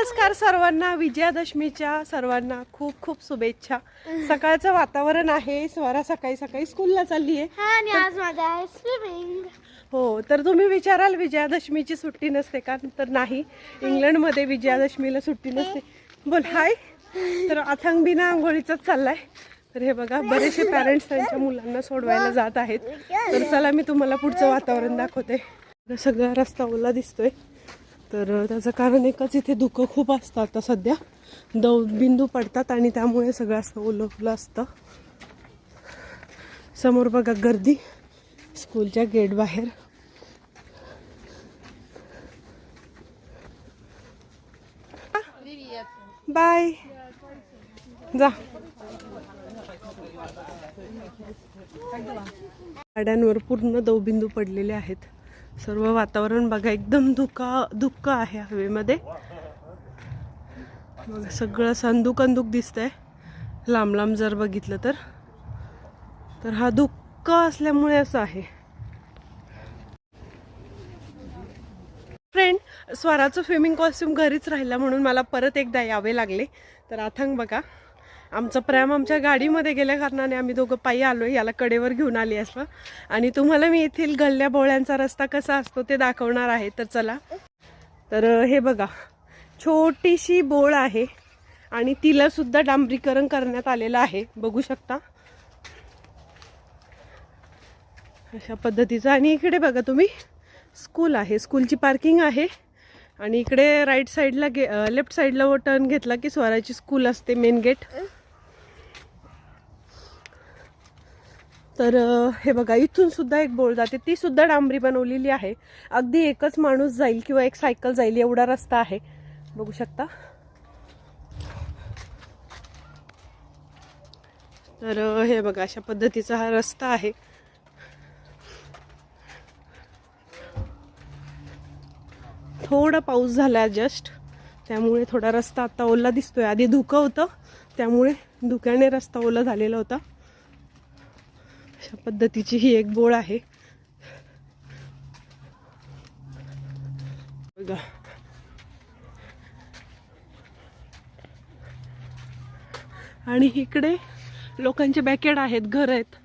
नमस्कार सर्वांना विजयादशमीच्या सर्वांना खूप खूप शुभेच्छा. सकाळचं वातावरण आहे स्वरा सकाळी सकाळी स्कूलला चालली आहे. हा आणि आज माझा आहे स्विमिंग हो तर तुम्ही विचाराल विजयादशमीची सुट्टी नसते का? तर नाही. इंग्लंडमध्ये विजयादशमीला सुट्टी नसते. बोल हाय. तर अथांग बिना आंघोळीचाच चाललाय. तर हे बघा बरेचसे पॅरेंट्स त्यांच्या मुलांना सोडवायला जात आहेत. तर चला मी तुम्हाला पुढचं वातावरण दाखवते. सगळा रस्ता ओला दिसतोय. तर त्याचं कारण एकच इथे धुकं खूप असतं आता सध्या. दव बिंदू पडतात आणि त्यामुळे सगळं असं ओलं ओलं असतं. समोर बघा गर्दी स्कूलच्या गेट बाहेर. बाय. जा. गाड्यांवर पूर्ण दवबिंदू पडलेले आहेत. सर्व वातावरण बघा एकदम धुका धुक्क आहे हवेमध्ये. मग सगळं संदूक अंदूक दिसतंय. लांब लांब जर बघितलं तर. तर हा धुक्क असल्यामुळे असं आहे. फ्रेंड स्वराचं स्विमिंग कॉस्ट्युम घरीच राहिला म्हणून मला परत एकदा यावे लागले. तर आथंग बघा. आमचं प्रेम आमच्या गाडीमध्ये गेल्या कारणाने आम्ही दोघं पायी आलो याला कडेवर घेऊन आली असं. आणि तुम्हाला मी येथील गल्ल्या बोळ्यांचा रस्ता कसा असतो ते दाखवणार आहे तर चला. तर हे बघा छोटीशी बोळ आहे आणि तिला सुद्धा डांबरीकरण करण्यात आलेलं आहे बघू शकता. अशा पद्धतीचं. आणि इकडे बघा तुम्ही स्कूल आहे स्कूलची पार्किंग आहे. आणि इकडे राईट साईडला गे लेफ्ट साईडला व टर्न घेतला की स्वराची स्कूल असते मेन गेट. तर हे बघा इथून सुद्धा एक बोळ जाते. ती सुद्धा डांबरी बनवलेली आहे. अगदी एकच माणूस जाईल किंवा एक सायकल जाईल एवढा रस्ता आहे. बघू शकता. तर हे बघा अशा पद्धतीचा हा रस्ता आहे. थोडा पाऊस झाला जस्ट त्यामुळे थोडा रस्ता आता ओला दिसतोय. आधी धुकं होतं त्यामुळे धुक्याने रस्ता ओला झालेला होता. अशा पद्धतीची ही एक बोळ आहे. बघा. आणि इकडे लोकांचे बॅकेड आहेत घर आहेत.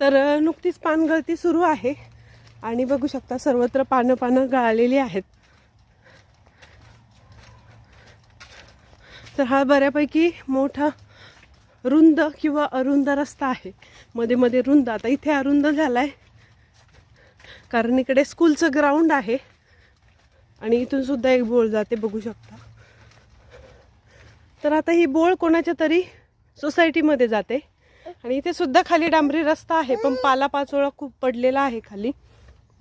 तर नुकतीच पानगळती सुरू आहे. आणि बघू शकता सर्वत्र पानं पानं गळालेली आहेत. तर हा बऱ्यापैकी मोठा रुंद किंवा अरुंद रस्ता आहे. मध्ये मध्ये रुंद. आता इथे अरुंद झालाय. कारण इकडे स्कूलचं ग्राउंड आहे. आणि इथून सुद्धा एक बोळ जाते बघू शकता. तर आता ही बोळ कोणाच्या तरी सोसायटीमध्ये जाते. आणि इथे सुद्धा खाली डांबरी रस्ता आहे पण पाला पाचोळा खूप पडलेला आहे खाली.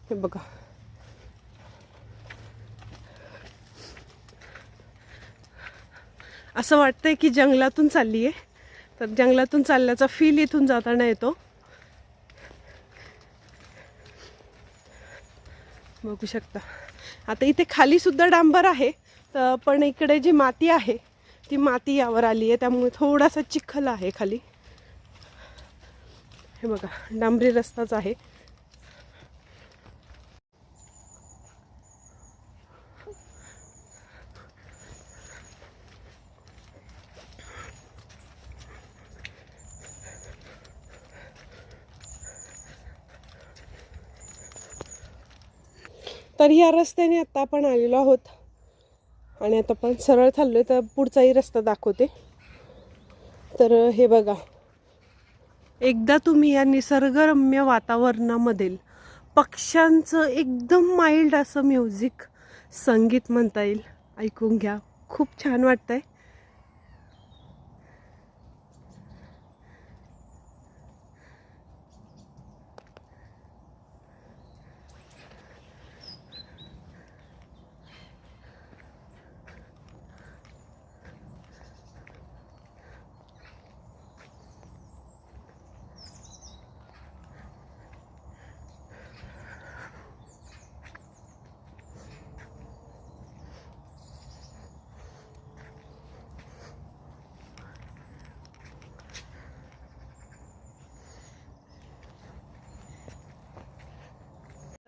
हे बघा. असं वाटतंय की जंगलातून चालली आहे तर जंगलातून चालल्याचा फील इथून जाताना येतो. बघू शकता. आता इथे खाली सुद्धा डांबर आहे तर पण इकडे जी माती आहे ती माती यावर आली आहे त्यामुळे थोडासा चिखल आहे खाली. हे बघा डांबरी रस्ताच आहे. तर ह्या रस्त्याने आत्ता आपण आलेलो आहोत. आणि आता आपण सरळ चाललोय तर पुढचाही रस्ता दाखवते. तर हे बघा. एकदा तुम्ही या निसर्गरम्य वातावरणामधील पक्ष्यांचं एकदम माइल्ड असं म्युझिक संगीत म्हणता येईल ऐकून घ्या. खूप छान वाटतंय.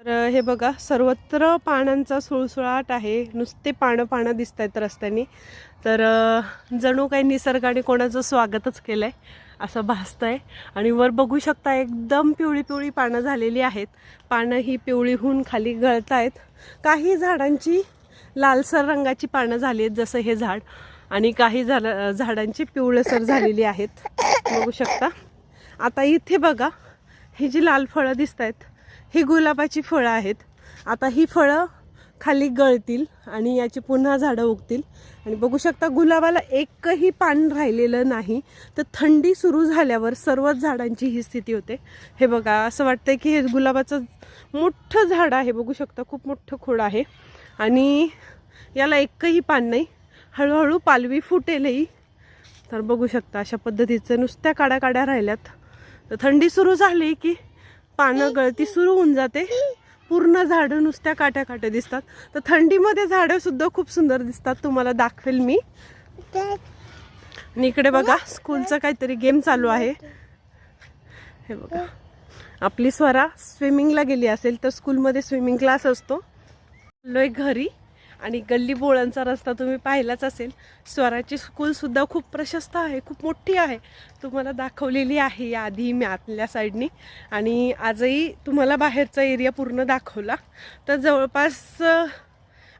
तर हे बघा सर्वत्र पानांचा सुळसुळाट आहे. नुसते पानं पानं दिसत आहेत रस्त्याने. तर जणू काही निसर्गाने कोणाचं स्वागतच केलं आहे असं भासतं आहे आणि वर बघू शकता एकदम पिवळी पिवळी पानं झालेली आहेत. पानं ही पिवळीहून खाली गळत आहेत काही झाडांची लालसर रंगाची पानं झाली आहेत जसं हे झाड. आणि काही झाड झाडांची पिवळसर झालेली आहेत. बघू शकता. आता इथे बघा ही जी लाल फळं दिसत आहेत ही गुलाबाची फळं आहेत. आता ही फळं खाली गळतील आणि याची पुन्हा झाडं उगतील. आणि बघू शकता गुलाबाला एकही पान राहिलेलं नाही. तर थंडी सुरू झाल्यावर सर्वच झाडांची ही स्थिती होते. हे बघा असं वाटतंय की हे गुलाबाचं मोठं झाड आहे. बघू शकता खूप मोठं खोड आहे. आणि याला एकही पान नाही. हळूहळू पालवी फुटेलही. तर बघू शकता अशा पद्धतीचं नुसत्या काड्या काड्या राहिल्यात. तर थंडी सुरू झाली की पानं गळती सुरू होऊन जाते. पूर्ण झाडं नुसत्या काट्या काट्या दिसतात. तर थंडीमध्ये झाडं सुद्धा खूप सुंदर दिसतात. तुम्हाला दाखवेल मी. आणि इकडे बघा स्कूलचं काहीतरी गेम चालू आहे. हे बघा. आपली स्वरा स्विमिंगला गेली असेल तर स्कूलमध्ये स्विमिंग क्लास असतो. आलोय घरी. आणि गल्ली बोळांचा रस्ता तुम्ही पाहिलाच असेल. स्वराची स्कूलसुद्धा खूप प्रशस्त आहे खूप मोठी आहे. तुम्हाला दाखवलेली आहे या आधी मी आतल्या साईडनी आणि आजही तुम्हाला बाहेरचा एरिया पूर्ण दाखवला. तर जवळपास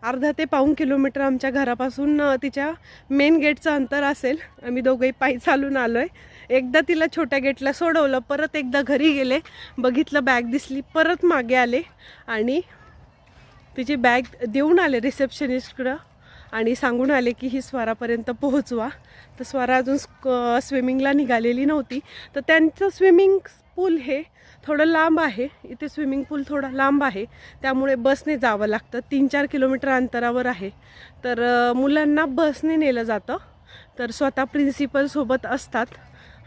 अर्धा ते पाऊण किलोमीटर आमच्या घरापासून तिच्या मेन गेटचं अंतर असेल. आम्ही दोघंही पायी चालून आलो आहे एकदा तिला छोट्या गेटला सोडवलं परत एकदा घरी गेले. बघितलं बॅग दिसली परत मागे आले. आणि तिची बॅग देऊन आले रिसेप्शनिस्टकडं आणि सांगून आले की ही स्वारापर्यंत पोहोचवा. तर स्वरा अजून स्विमिंगला निघालेली नव्हती. तर त्यांचं स्विमिंग पूल हे थोडं लांब आहे. इथे स्विमिंग पूल थोडा लांब आहे. त्यामुळे बसने जावं लागतं. तीन चार किलोमीटर अंतरावर आहे. तर मुलांना बसने नेलं जातं. तर स्वतः प्रिन्सिपलसोबत असतात.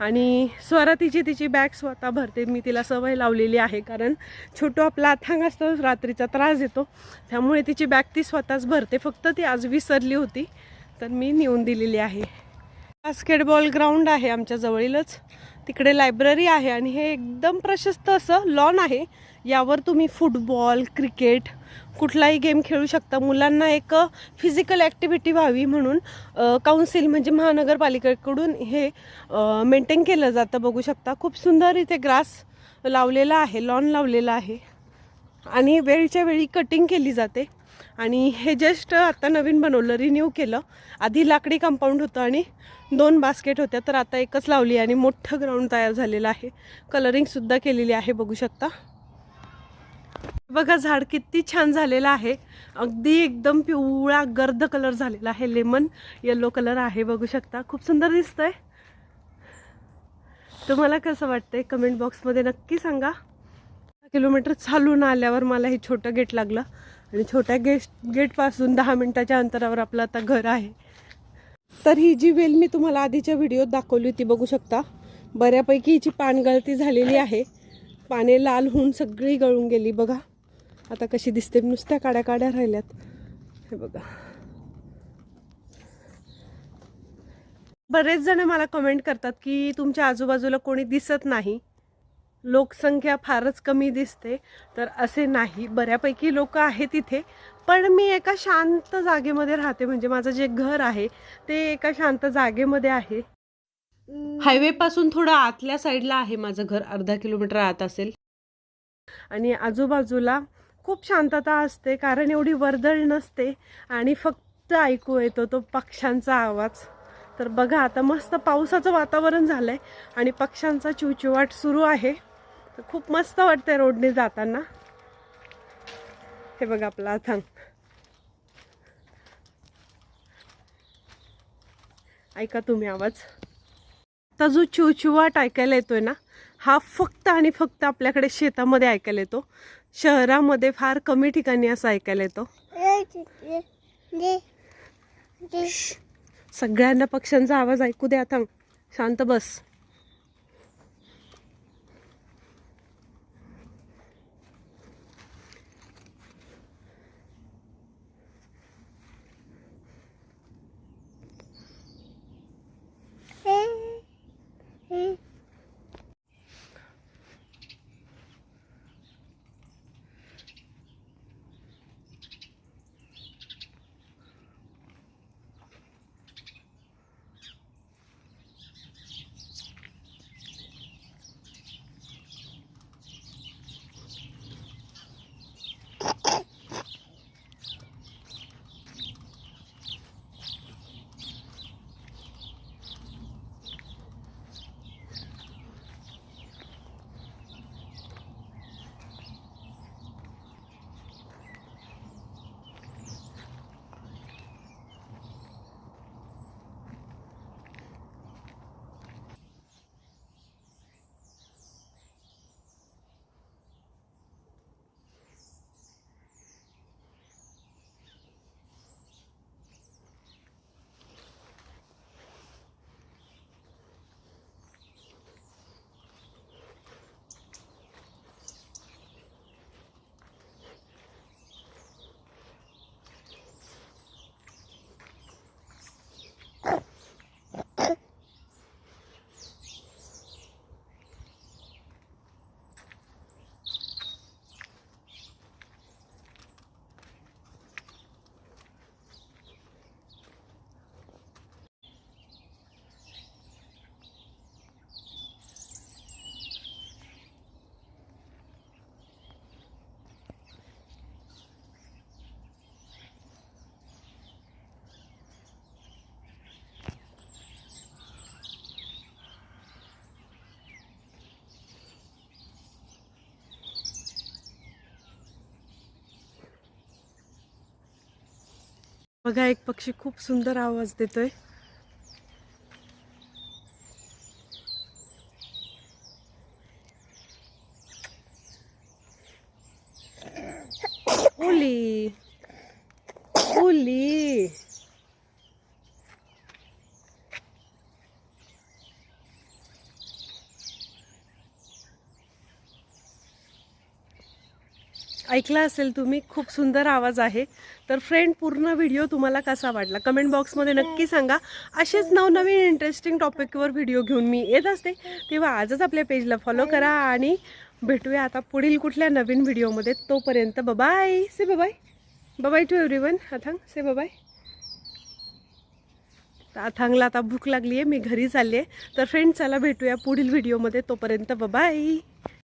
आणि स्वरा तिची तिची बॅग स्वतः भरते. मी तिला सवय लावलेली आहे कारण छोटू आपला अथांग असतो रात्रीचा त्रास येतो त्यामुळे तिची बॅग ती स्वतःच भरते. फक्त ती आज विसरली होती तर मी नेऊन दिलेली आहे. बास्केटबॉल ग्राउंड आहे आमच्या जवळीलच. तिकडे लायब्ररी आहे आणि हे एकदम प्रशस्त असं लॉन आहे. यावर तुम्ही फुटबॉल क्रिकेट कुठलाही गेम खेळू शकता. मुलांना एक फिजिकल ॲक्टिव्हिटी व्हावी म्हणून काउन्सिल म्हणजे महानगरपालिकेकडून हे मेंटेन केलं जातं. बघू शकता. खूप सुंदर इथे ग्रास लावलेला आहे लॉन लावलेला आहे. आणि वेळच्या वेळी कटिंग केली जाते. आणि हे जस्ट आता नवीन बनवलं रिन्यू केलं. आधी लाकडी कंपाऊंड होतं आणि दोन बास्केट होत्या तर आता एकच लावली आणि मोठं ग्राउंड तयार झालेलं आहे. कलरिंगसुद्धा केलेली आहे बघू शकता. बघा झाड किती छान झालेलं आहे. अगदी एकदम पिवळा गर्द कलर झालेला आहे. लेमन येलो कलर आहे बघू शकता. खूप सुंदर दिसतंय. तुम्हाला कसं वाटतंय? कमेंट बॉक्समध्ये नक्की सांगा. किलोमीटर चालून आल्यावर मला हे छोटं गेट लागलं. आणि छोट्या गेट गेटपासून दहा मिनटाच्या अंतरावर आपलं आता घर आहे. तर ही जी वेल मी तुम्हाला आधीच्या व्हिडिओत दाखवली होती बघू शकता. बऱ्यापैकी हिची पानगळती झालेली आहे. पाने लाल होऊन सगळी गळून गेली बघा. आता कशी दिसते नुसत्या काड्या काड्या राहिल्यात. हे बघा. बरेच जण मला कमेंट करतात की तुमच्या आजूबाजूला कोणी दिसत नाही. लोकसंख्या फारच कमी दिसते. तर असे नाही. बऱ्यापैकी लोक आहेत तिथे पण मी एका शांत जागेमध्ये राहते. म्हणजे माझं जे घर आहे ते एका शांत जागेमध्ये आहे. हायवे पासून थोडं आतल्या साईडला आहे माझं घर अर्धा किलोमीटर आत असेल. आणि आजूबाजूला खूप शांतता असते कारण एवढी वर्दळ नसते आणि फक्त ऐकू येतो तो पक्ष्यांचा आवाज. तर बघा आता मस्त पावसाचं वातावरण झालंय आणि पक्ष्यांचा चिवचिवाट सुरू आहे. तर खूप मस्त वाटतंय रोडने जाताना. हे बघा आपला अथांग ऐका तुम्ही आवाज. आता जो चिवचिवाट ऐकायला येतोय ना हा फक्त आणि फक्त आपल्याकडे शेतामध्ये ऐकायला येतो. शहरामध्ये फार कमी ठिकाणी असं ऐकायला येतो. सगळ्यांना पक्ष्यांचा आवाज ऐकू दे आता शांत बस. बघा एक पक्षी खूप सुंदर आवाज देतोय. ओली. ऐकला असेल तुम्ही खूप सुंदर आवाज आहे. तर फ्रेंड पूर्ण व्हिडिओ तुम्हाला कसा वाटला? कमेंट बॉक्समध्ये नक्की सांगा. असेच नवनवीन इंटरेस्टिंग टॉपिकवर व्हिडिओ घेऊन मी येत असते. तेव्हा आजच आपल्या पेजला फॉलो करा आणि भेटूया आता पुढील कुठल्या नवीन व्हिडिओमध्ये तोपर्यंत bye bye say bye bye bye bye to everyone Athang say bye bye तर अथांगला आता भूक लागली आहे मी घरी चालली आहे तर फ्रेंड चला भेटूया पुढील व्हिडिओमध्ये तोपर्यंत बबाय